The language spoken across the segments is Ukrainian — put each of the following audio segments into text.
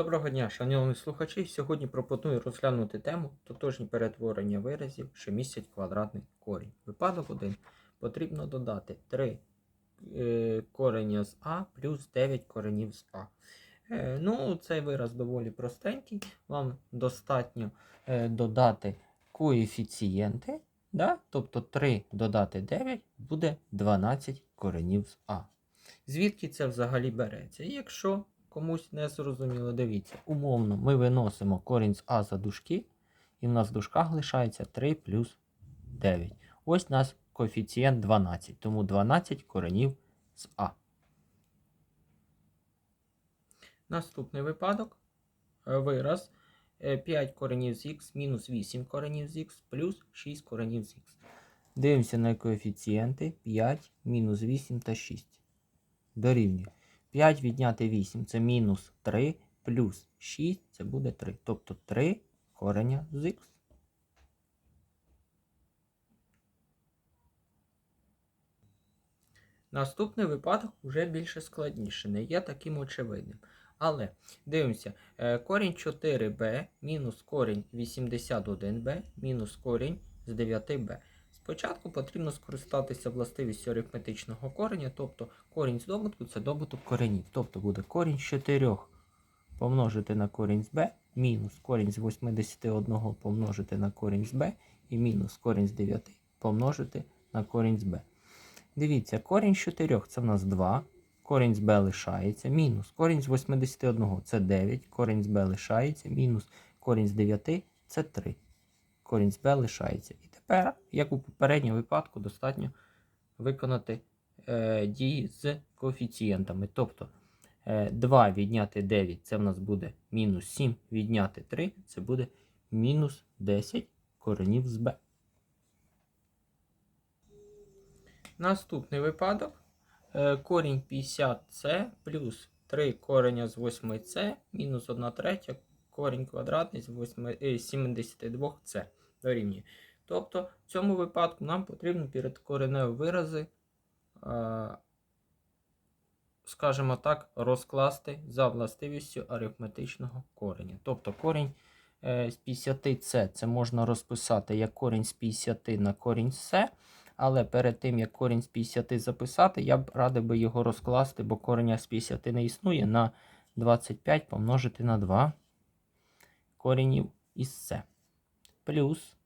Доброго дня, шановні слухачі. Сьогодні пропоную розглянути тему тотожні перетворення виразів, що містять квадратний корінь. Випадок 1. Потрібно додати 3 е, корення з А плюс 9 коренів з А. Е, ну, цей вираз доволі простенький. Вам достатньо е, додати коефіцієнти. Да? Тобто 3 додати 9 буде 12 коренів з А. Звідки це взагалі береться? Якщо комусь не зрозуміло, дивіться, умовно ми виносимо корінь з А за дужки, і в нас в дужках лишається 3 плюс 9. Ось у нас коефіцієнт 12, тому 12 коренів з А. Наступний випадок. Е, Вираз е, 5 коренів з х мінус 8 коренів з х плюс 6 коренів з х. Дивимося на коефіцієнти 5, мінус 8 та 6. Дорівнює. 5 відняти 8 це мінус 3, плюс 6 це буде 3. Тобто 3 кореня з х. Наступний випадок вже більше складніше, не є таким очевидним. Але дивимося, е, корінь 4b мінус корінь 81b мінус корінь з 9b. Спочатку потрібно скористатися властивістю арифметичного кореня, тобто корінь з добутку це добуток коренів. Тобто буде корінь з 4 помножити на корінь з b, мінус корінь з 81 помножити на корінь з b, і мінус корінь з 9 помножити на корінь з b. Дивіться, корінь з 4 це в нас 2, корінь з b лишається, мінус корінь з 81 це 9, корінь з b лишається, мінус корінь з 9 це 3. Корінь з b лишається. Тепер, як у попередньому випадку, достатньо виконати е, дії з коефіцієнтами. Тобто е, 2 відняти 9 це в нас буде мінус 7, відняти 3 це буде мінус 10 коренів з b. Наступний випадок. Е, корінь 50c плюс 3 кореня з 8c мінус 1 третя корінь квадратний з 8, е, 72c дорівнює. Тобто в цьому випадку нам потрібно перед кореневі вирази, е, скажімо так, розкласти за властивістю арифметичного кореня. Тобто корінь е, з 50c це можна розписати як корінь з 50 на корінь c. Але перед тим, як корінь з 50 записати, я б радив би його розкласти, бо кореня з 50 не існує, на 25 помножити на 2 коренів із С. Плюс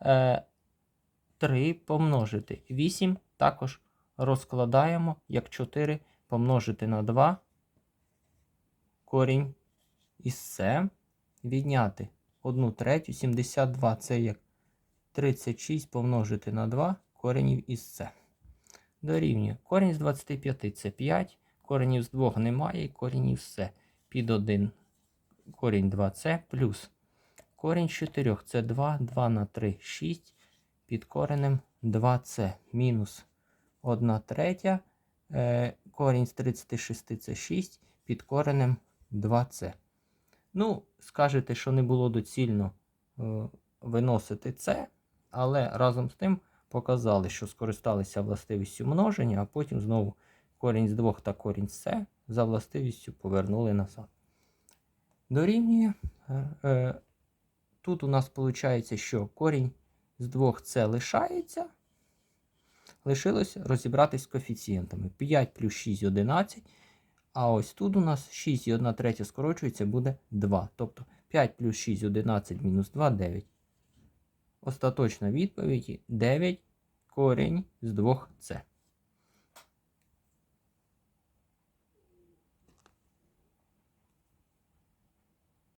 3 помножити 8 також розкладаємо як 4 помножити на 2 корінь із С. Відняти 1 третю, 72 це як 36 помножити на 2 коренів із С. Дорівнює. Корінь з 25 це 5, коренів з 2 немає, і коренів з С. Під 1 корінь 2С плюс корінь з 4 це 2, 2 на 3 6, під коренем 2С мінус 1 третя. Е, корінь з 36 це 6, під коренем 2С. Ну, скажете, що не було доцільно е, виносити С, але разом з тим показали, що скористалися властивістю множення, а потім знову корінь з 2 та корінь з С за властивістю повернули назад. Дорівнює. Тут у нас виходить, що корінь з 2 С лишається. Лишилось розібратись з коефіцієнтами. 5 плюс 6 11. А ось тут у нас 6 і 1 третя скорочується, буде 2. Тобто 5 плюс 6 11 мінус 2 9. Остаточна відповідь 9 корінь з 2С.